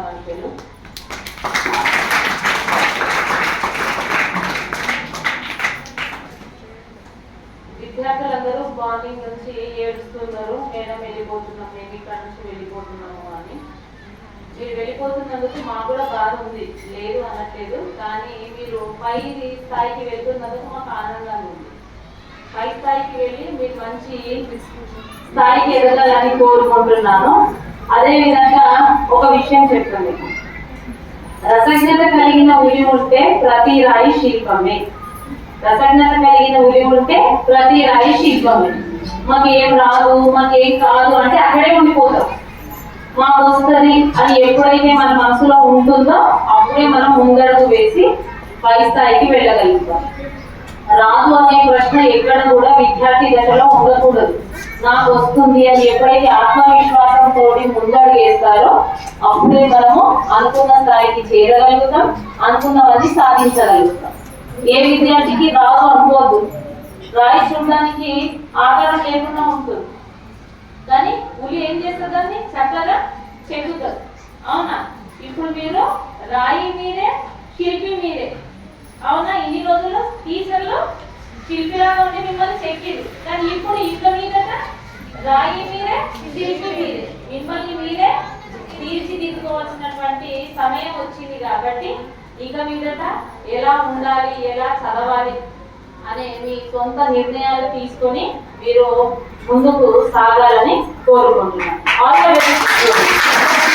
ఆంక్షలు. విద్యార్థులందరూ మార్నింగ్ నుంచి ఏడుస్తున్నారు. మేడం వెళ్ళిపోతున్నాం మేము ఇక్కడ నుంచి వెళ్ళిపోతున్నాము అని. మీరు వెళ్ళిపోతున్నందుకు మాకు కూడా బాధ ఉంది. లేదు అనట్లేదు కానీ మీరు పై స్థాయికి వెళ్తున్నందుకు మాకు ఆనందంగా ఉంది. పై స్థాయికి వెళ్ళి మీరు మంచి స్థాయికి ఎదగాలని కోరుకుంటున్నాను. అదే విధంగా విషయం చెప్పండి. రసజ్ఞత కలిగిన ఉలి ఉంటే ప్రతి రాయి శిల్పమే. రసజ్ఞత కలిగిన ఉలి ఉంటే ప్రతి రాయి శిల్పమే. మాకు ఏం రాదు మాకు ఏం కాదు అంటే అక్కడే ఉండిపోతాం. మాకు వస్తుంది అని ఎప్పుడైతే మన మనసులో ఉంటుందో అప్పుడే మనం ముందడుగు వేసి పై స్థాయికి వెళ్ళగలుగుతాం. రాదు అనే ప్రశ్న ఎక్కడ ఉండకూడదు. నాకు వస్తుంది అని ఎప్పుడైతే ఆత్మవిశ్వాసంతో ముందడు వేస్తారో అప్పుడే మనము అనుకున్న స్థాయికి చేరగలుగుతాం అనుకున్నవన్నీ సాధించగలుగుతాం. ఏ విద్యార్థికి రాదు అనుకోద్దు. రాయి చూడడానికి ఆకారం లేకుండా ఉంటుంది. కానీ పులి ఏం చేస్తుందని చక్కగా చెక్కుతుంది అవునా? ఇప్పుడు మీరు రాయి మీరే శిల్పి మీరే శిల్పిలాగా ఉండి మిమ్మల్ని చెక్కిరు కానీ ఇప్పుడు ఇక మీదట రాయి మీరే శిల్పి మీరే మిమ్మల్ని మీరే తీర్చిదిద్దుకోవాల్సినటువంటి సమయం వచ్చింది కాబట్టి ఇక మీదట ఎలా ఉండాలి ఎలా చదవాలి అనే మీ సొంత నిర్ణయాలు తీసుకొని మీరు ముందుకు సాగాలని కోరుకుంటున్నాను. All the best